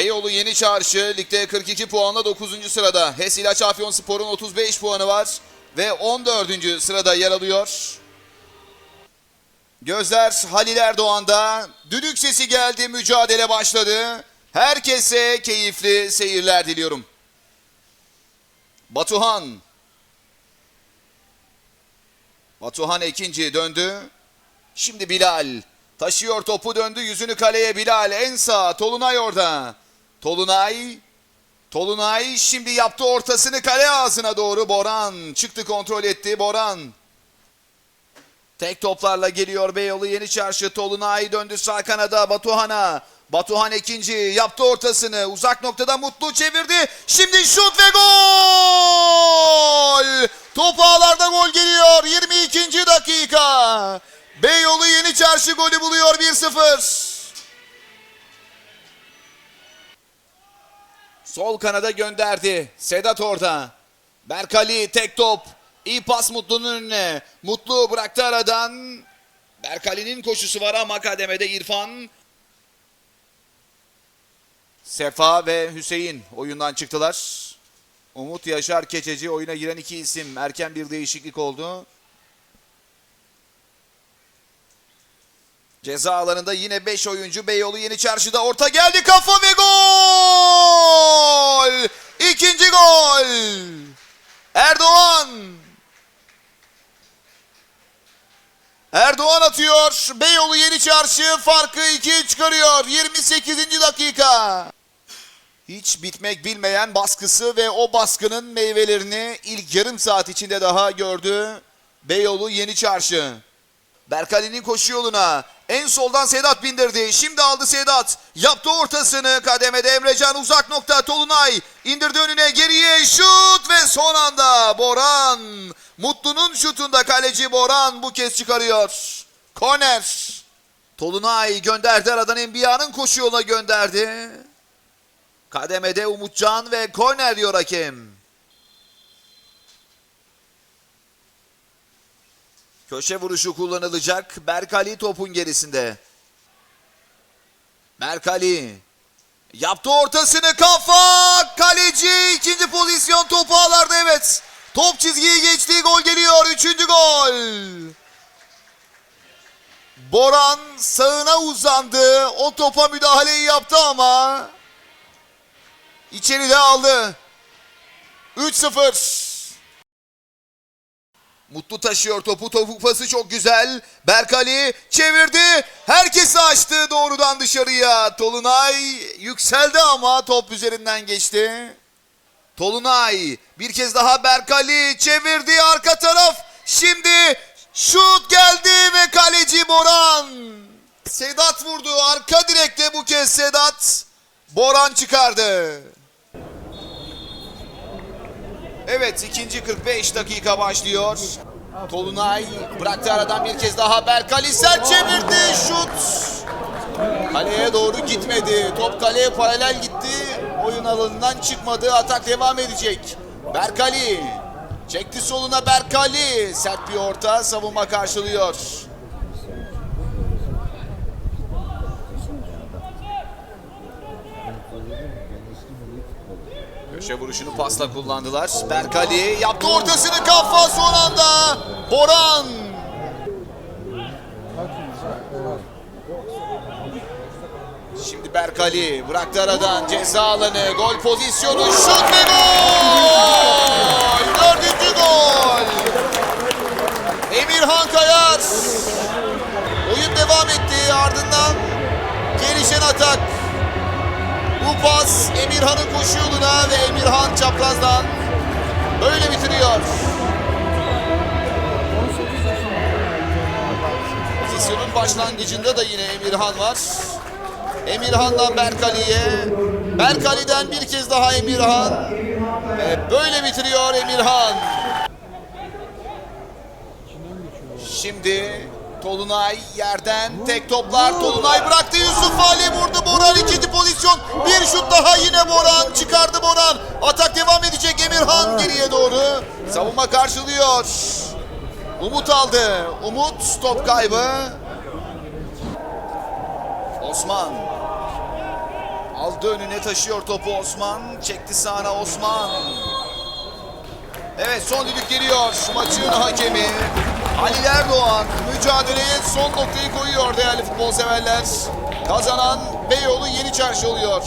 Beyoğlu Yeni Çarşı ligde 42 puanla 9. sırada. HES İlaç Afyon Spor'un 35 puanı var ve 14. sırada yer alıyor. Gözler Halil Erdoğan'da. Düdük sesi geldi, mücadele başladı. Herkese keyifli seyirler diliyorum. Batuhan. Batuhan ikinci döndü. Şimdi Bilal. Taşıyor topu döndü yüzünü kaleye Bilal. En sağ Tolunay orada. Tolunay. Tolunay şimdi yaptı ortasını kale ağzına doğru. Boran çıktı kontrol etti. Boran. Tek toplarla geliyor Beyoğlu Yeni Çarşı. Tolunay döndü sağ kanada Batuhan'a. Batuhan ikinci yaptı ortasını. Uzak noktada Mutlu çevirdi. Şimdi şut ve gol! Top ağlarda gol geliyor. 22. dakika. Beyoğlu Yeni Çarşı golü buluyor 1-0. Sol kanada gönderdi. Sedat orada. Berkali tek top. İyi pas Mutlu'nun önüne. Mutlu bıraktı aradan. Berkali'nin koşusu var ama kademede İrfan. Sefa ve Hüseyin oyundan çıktılar. Umut Yaşar Keçeci oyuna giren iki isim. Erken bir değişiklik oldu. Ceza alanında yine 5 oyuncu Beyoğlu Yeni Çarşı'da orta geldi kafa ve gol! İkinci gol! Erdoğan! Erdoğan atıyor. Beyoğlu Yeni Çarşı farkı 2'ye çıkarıyor. 28. dakika. Hiç bitmek bilmeyen baskısı ve o baskının meyvelerini ilk yarım saat içinde daha gördü. Beyoğlu Yeni Çarşı. Berkali'nin koşu yoluna en soldan Sedat bindirdi. Şimdi aldı Sedat. Yaptı ortasını. Kademede Emrecan uzak nokta. Tolunay indirdi önüne geriye şut ve son anda Boran. Mutlu'nun şutunda kaleci Boran bu kez çıkarıyor. Korner. Tolunay gönderdi aradan Enbiya'nın koşu yoluna gönderdi. Kademede Umutcan ve korner diyor hakem. Köşe vuruşu kullanılacak. Berkali topun gerisinde. Berkali yaptı ortasını kafa. Kaleci ikinci pozisyon topu ağlarda evet. Top çizgiyi geçti gol geliyor. Üçüncü gol. Boran sağına uzandı. O topa müdahaleyi yaptı ama içeride aldı. 3-0. Mutlu taşıyor topu. Topuk pası çok güzel. Berkali çevirdi. Herkesi açtı doğrudan dışarıya. Tolunay yükseldi ama top üzerinden geçti. Tolunay bir kez daha Berkali çevirdi arka taraf. Şimdi şut geldi ve kaleci Boran. Sedat vurdu. Arka direkte bu kez Sedat. Boran çıkardı. Evet ikinci 45 dakika başlıyor. Tolunay bıraktı aradan bir kez daha Berkali sert çevirdi şut. Kaleye doğru gitmedi. Top kaleye paralel gitti. Oyun alanından çıkmadı. Atak devam edecek. Berkali çekti soluna Berkali. Sert bir orta savunma karşılıyor. Köşe vuruşunu pasla kullandılar. Berkali yaptı ortasını kafa son anda. Boran. Şimdi Berkali bıraktı aradan ceza alanı. Gol pozisyonu şut ve gol. Dördüncü gol. Emirhan Kayar. Oyun devam etti ardından gelişen atak. Bu pas Emirhan'ın koşu yoluna ve Emirhan çaprazdan böyle bitiriyor. Pozisyonun başlangıcında da yine Emirhan var. Emirhan'dan Berkali'ye. Berkali'den bir kez daha Emirhan. Ve böyle bitiriyor Emirhan. Şimdi Tolunay yerden tek toplar. Tolunay bıraktı Yusuf Ali vurdu. Boran ikinci pozisyon. Bir şut daha yine Boran. Çıkardı Boran. Atak devam edecek Emirhan geriye doğru. Savunma karşılıyor. Umut aldı. Umut top kaybı. Osman. Aldı önüne taşıyor topu Osman. Çekti sağına Osman. Evet son düdük geliyor. Maçın hakemi Ali Erdoğan mücadeleye son noktayı koyuyor değerli futbol severler. Kazanan Beyoğlu Yeni Çarşı oluyor.